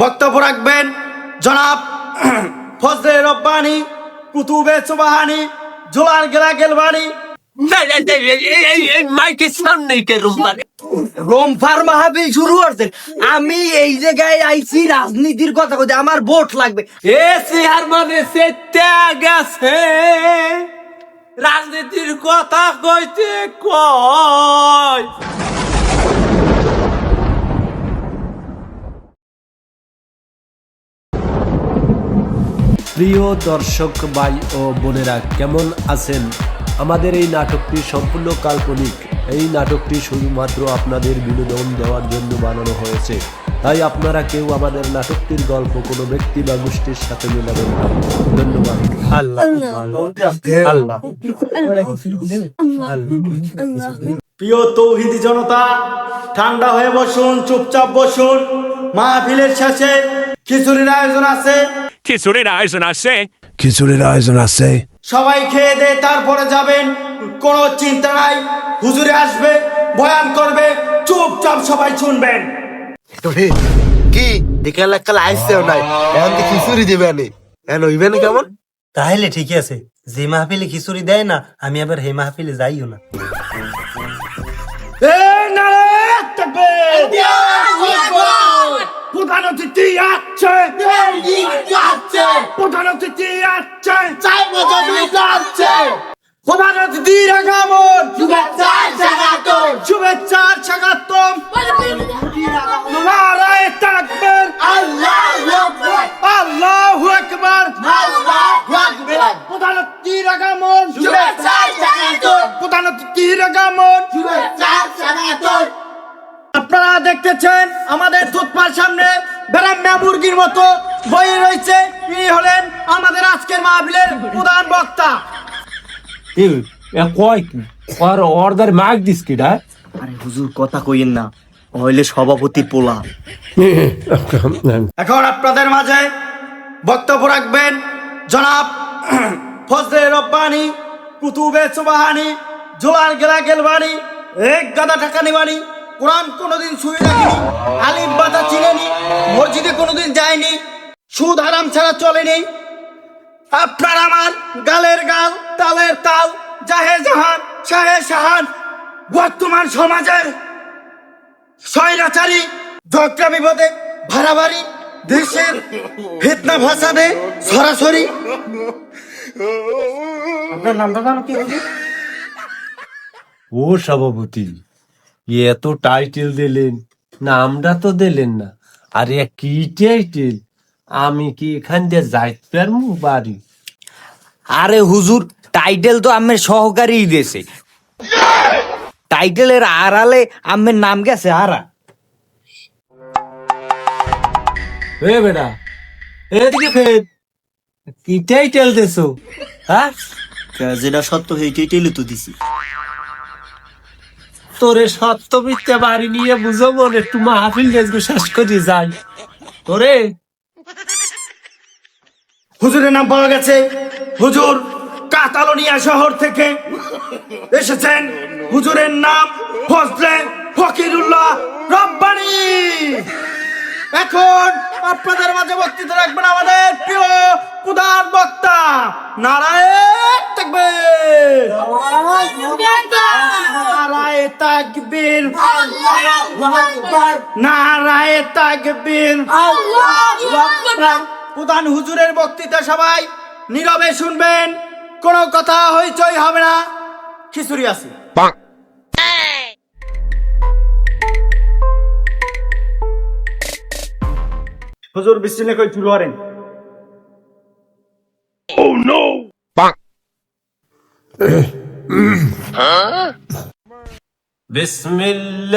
বক্তব্য রাখবেন। জনাব ফজলে রব্বানি কুতুবে সুবাহানি জোলার গেলা গেলবানি। আমি এই জায়গায় আইছি রাজনীতির কথা কইতে আমার ভোট লাগবে। এ সিহার মানে গেছে রাজনীতির কথা কইতে কয়। প্রিয় দর্শক ভাই ও বোনেরা কেমন আছেন? আমাদের এই নাটকটি সম্পূর্ণ কাল্পনিক। এই নাটকটি শুধুমাত্র আপনাদের বিনোদন দেওয়ার জন্য বানানো হয়েছে। তাই আপনারা কেউ আমাদের নাটকটির গল্প কোনো ব্যক্তি বা গোষ্ঠীর সাথে মেলাবেন না। ধন্যবাদ। প্রিয় তৌহিদি জনতা ঠান্ডা হয়ে বসুন চুপচাপ বসুন। মাহফিলের শেষে খিচুড়ির আয়োজন আছে। খিচুড়ির আয়োজন আছে খিচুড়ির আয়োজন আছে সবাই খেয়ে দে তারপরে যাবেন। কোনো চিন্তা নাই। হুজুরে আসবে বয়ান করবে চুপচাপ সবাই শুনবেন। কি? বিকাল কাল আইসেও নাই। এখন কি খিচুড়ি দিবে নি এখন হইবে না কেমন? তাহলে ঠিকই আছে। যে মাহফিলে খিচুড়ি দেয় না আমি আবার হে মাহফিলে যাইও না। এই নারায়ণ! তাকবীর! প্রধান অতিথি আসছে প্রধান অতিথি আসছে প্রধান অতিথির আগমন শুভেচ্ছার স্বাগতম। নারায়ণ তাকবীর। আল্লাহু আকবার। প্রধান অতিথির আগমন প্রধান অতিথির আগমন আপনারা দেখতেছেন আমাদের থুতপার সামনে বেড়াম্যা মুরগির মতো বই রয়েছে। তিনি হলেন আমাদের আজকের মাহফিলের প্রধান বক্তা। কয় কি? আর অর্ডার মাগ দিস কিডা আরে হুজুর কথা কইেন না। হইলে সভাপতি পোলা। এখন আপনাদের মাঝে বক্তব্য রাখবেন জনাব ফজলে রব্বানি কুতুবে সুবাহানি জোলার গেলা গেলবানি এক গাদা টাকা নিবানি কোরআন কোনোদিন শুয়ে রাখিনি আলিম বাতা চিনেনি মসজিদে কোনোদিন যায়নি সুদ হারাম ছাড়া চলেনি। আপনার আমার গালের গাল তালের তাল জাহে জাহান শাহে শাহান বর্তমান সমাজের স্বৈরাচারী ঝগড়া বিপদে ভাড়াবাড়ি দেশের ফিতনা ভাষাদে সরাসরি। আপনার নামটা জানো কি? ও সভাপতি। এত টাইটেল দিলেন। নামটা তো দিলেন না। আরে কি টাইটেল? আমি কি এখান দিয়ে যাইতে পারব বাড়ি? আরে হুজুর টাইটেল তো আমের সহকারী দেশে টাইটেলের আড়ালে আমের নাম গেছে আরা এ বেটা এদিকে ফের। কি টাইটেল দেছো? হ্যাঁ? যেটা সত্য সেইটাই টেলে তো দিছি। তোরে সত্যবিদ্যা বাড়ি নিয়ে বুঝো মনে একটু মাহফিল গেছগো শেষ করে যাই। তোরে হুজুরের নাম পাওয়া গেছে। হুজুর কাতালোনিয়া শহর থেকে এসেছেন। হুজুরের নাম ফজলে ফকিরুল্লাহ রব্বানি। এখন আপনাদের মাঝে বক্তৃতা রাখবেন আমাদের প্রিয় প্রধান বক্তা, নারায়ণ তাকবীর নারায় তাকবীর। নারায় তাকবীর। প্রধান হুজুরের বক্তৃতা সবাই নীরবে শুনবেন। কোনো কথা হইচই হবে না। খিচুড়ি আছে। হুজুর, বিসমিল্লাহ কই চুল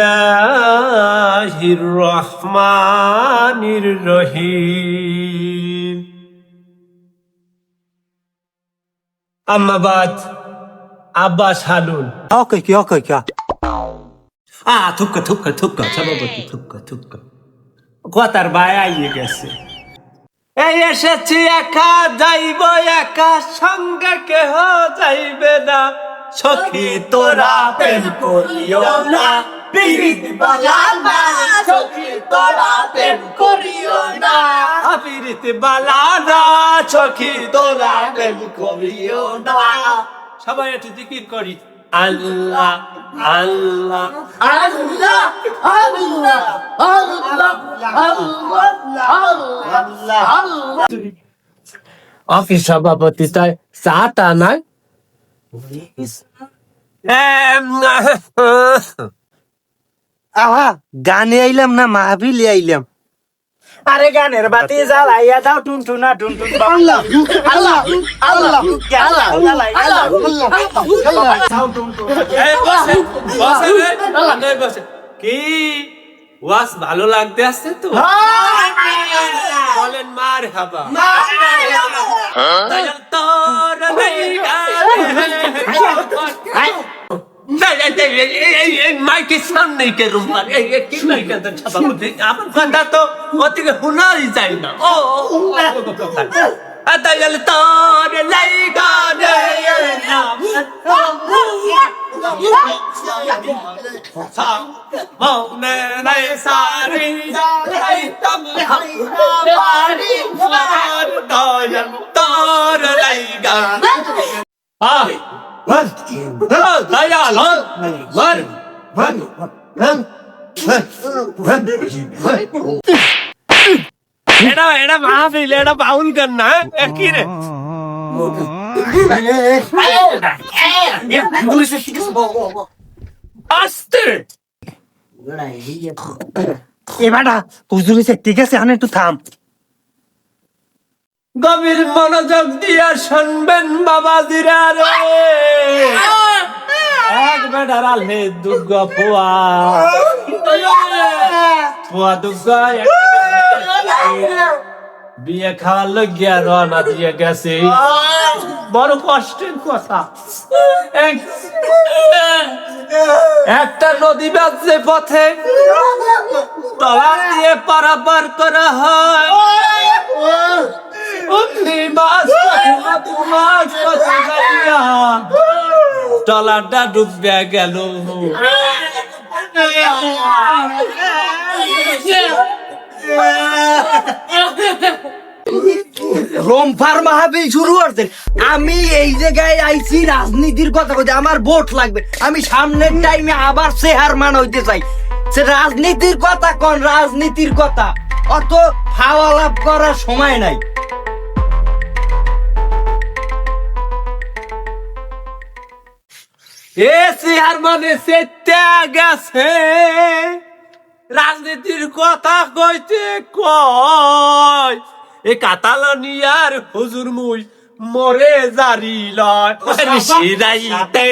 বিসমিল্লাহির রহমানির রহিম আম্মাবাদ আব্বাস হালুন ওকে কি ওকে কি আ থুক্কা থুক্কা থুক্কা সভাপতি থুক্কা থুক্কা কথার বায় আইয়ে গেছে এই এসেছি একা, যাইব একা, সঙ্গে কেহ যাইবে না। সখী তোরা প্রেম করিও না পিরিত বালা না। চোখে তোরা প্রেম করিও না পিরিত বালা না। চোখে তোরা প্রেম করিও না। সবাই একটু জিকির করি। আল্লাহ আল্লাহ। আল্লাহ আল্লাহ আল্লাহ আল্লাহ আল্লাহ। অফিস সভাপতি তাই চাটা নাই? আহা গানে আইলাম না মাহাবিলে আইলাম। আরে গানের বাতি জ্বালাইয়া দাও টুন টুনা টুন টুন আল্লাহ আল্লাহ আল্লাহ আল্লাহ আল্লাহ আল্লাহ কি ওয়াস ভালো লাগতে আসছে তো বলেন মার হাবা দয়াল তোর মাইকের সামনে কে রুমার এই এই কি মাইকের সভাপতি আমার কথা তো ওদিকে শোনাই যায় না ও দয়াল তোর লাইগা রে মনে নাই সারি যাই তম হারি মার দয়াল তোর লাইগা আহ দয়াল মর এটা এটা মাহফিল এটা বাউল গান না কি রে আস্তে এবারটা হুজুর ঠিক আছে আনে একটু থাম গভীর মনোযোগ দিয়া শুনবেন বাবাজিরা রে। এক বেটার আলহে দুর্গা পোয়া। পোয়া দুর্গা বিয়ে খাওয়ার লগিয়া রওনা দিয়ে গেছে। বড় কষ্টের কথা। এক- একটা নদী বাজছে পথে তলা দিয়ে পারাপার করা হয়। অগ্নি ডুবে গেল। শুরু করছেন আমি এই জায়গায় আইছি, রাজনীতির কথা কইতে আমার ভোট লাগবে। আমি সামনের টাইমে আবার চেহারমান হইতে চাই। সে রাজনীতির কথা কোন, রাজনীতির কথা। অত হাওয়া লাভ করার সময় নাই। এ চেহার মানে চেত্যা গেছে। রাজনীতির কথা কইতে কয়। এ কাতালানিয়ার হুজুর মুই মরে জারি লয়। সিরাইতে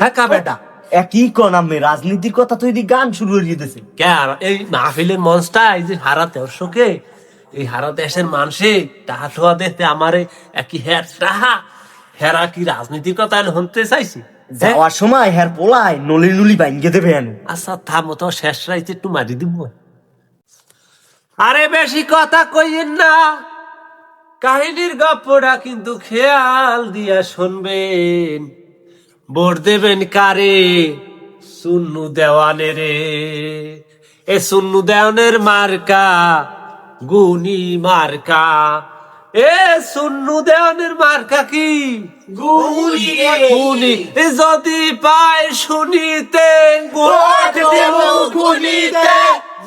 হ্যাঁ কা বেটা। একই কোন আমি রাজনীতির কথা তো এদিকে গান শুরু করে দিতেছে কে আর- এই মাহফিলের মঞ্চটা এই যে হারা দর্শকে এই হারা দেশের মানুষে টাহা ঠোয়া দেখতে আমারে একই হ্যার টাহা হেরা কি রাজনীতির কথা শুনতে চাইছি? যাওয়ার সময় পোলায় নলি নুলি বাইঙ্গে দেবে আচ্ছা থামো তো শেষ রাইতে একটু মারি দিব। আরে বেশি কথা কইেন না কাহিনীর গপ্পটা কিন্তু খেয়াল দিয়া শুনবেন। ভোট দেবেন কারে? সুন্নু দেওয়ানে রে। এ সুন্নু দেওয়ানের মার্কা গুনি মার্কা। এ সুন্নু দেওয়ানের মার্কা কি? গুনি যদি পায় শুনিতে ভোট দেব গুনিতে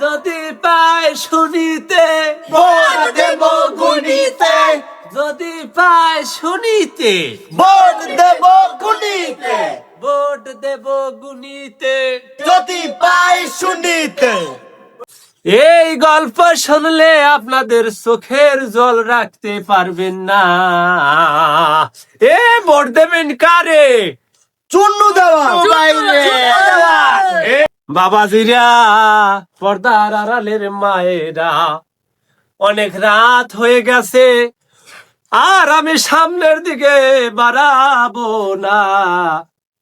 যদি পায় শুনিতে ভোট দেব গুনিতে যদি পায় শুনিতে। ভোট দেব গুনিতে ভোট দেব গুনিতে যদি পাই শুনিতে। এই গল্প শুনলে আপনাদের চোখের জল রাখতে পারবেন না। এ ভোট দেবেন কারে? চুন্নু দেওয়া। বাবাজিরা পর্দার আড়ালের মায়েরা অনেক রাত হয়ে গেছে। আর আমি সামনের দিকে বাড়াবো না।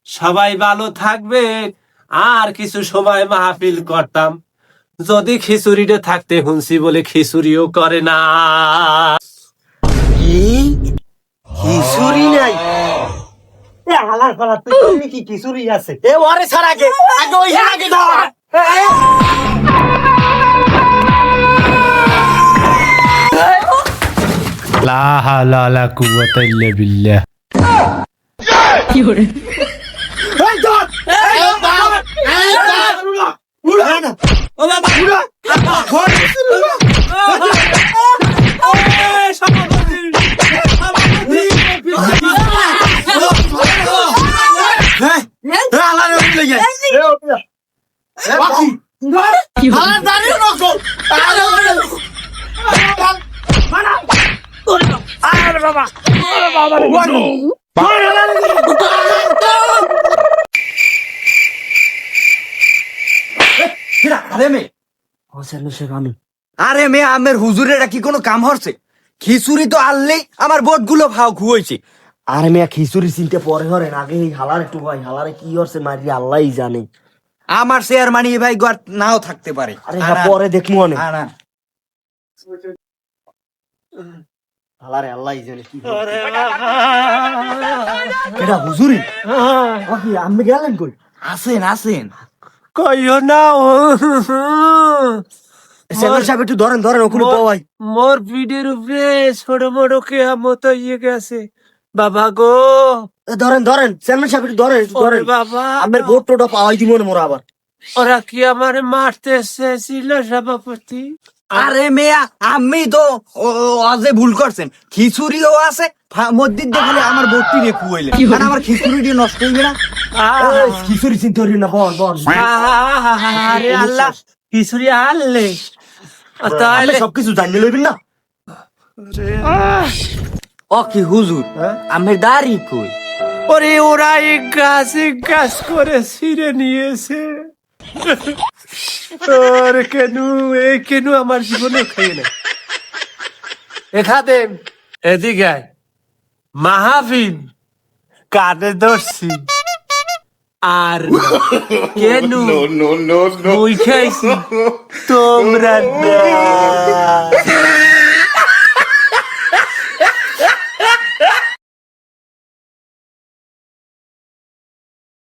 সবাই ভালো থাকবে, আর কিছু সময় মাহফিল করতাম। যদি খিচুড়িটা থাকতে হুনছি বলে খিচুড়িও করে না। খিচুড়ি নাই? কি খিচুড়ি আছে? ছাড় আগে আগে লা হাওলা ওয়ালা কুওয়াতা ইল্লা বিল্লাহ এই ধর এই বাবা আরে বাবা আরে বাবা। আরে মে। আমের হুজুরের এটা কি কোনো কাম হচ্ছে খিচুড়ি তো আনলেই আমার বোটগুলো ভাও খুয়েছে। আরে মিয়া খিচুড়ি চিনতে পরে হরেন আগে এই হালার একটু ভাই হালারে কি হচ্ছে মারি আল্লাহ জানে। আমার শেয়ার মানি ভাই গর নাও থাকতে পারে। আরে হ্যাঁ পরে দেখব অনেক। আনা, আনা। হালারে আল্লাহ জানে কি এটা হুজুরি? কি আমি গেলেন কই? আসেন আসেন। কইও না ও। সাহেব একটু ধরেন ধরেন ওখানে পাওয়াই মোর পিঠের উপরে ছোট বড় কেয়ামত ইয়ে গেছে। বাবা গো। ধরেন ধরেন চেয়ারম্যান সাহেব একটু ধরেন ধরেন। বাবা। আমের ভোট টোটা পাওয়াই দিব না মোরা আবার। ওরা কি আমারে মারতে এসেছিল সভাপতি? আরে মেয়া আমি তো আজে ভুল করছেন। খিচুড়িও আছে মসজিদ দেখলে আমার ভর্তি রে খুয়াইলে আর আমার খিচুড়ি নষ্ট হইবে না। এই, খিচুড়ি চিনতে পারি না বল বল। আরে আল্লাহ খিচুড়ি আনলে। তাহলে সবকিছু জানিয়ে লইবেন না? ও কি হুজুর আমি দাড়ি কই? ওরে ওরা এক গাছ গাছ করে ছিঁড়ে নিয়েছে। ওর কেন এই কেন আমার জীবনে খাই না এদিকে। মাহাবিন কানে ধরছি। আর কেন মুই খাইছি। তোমরা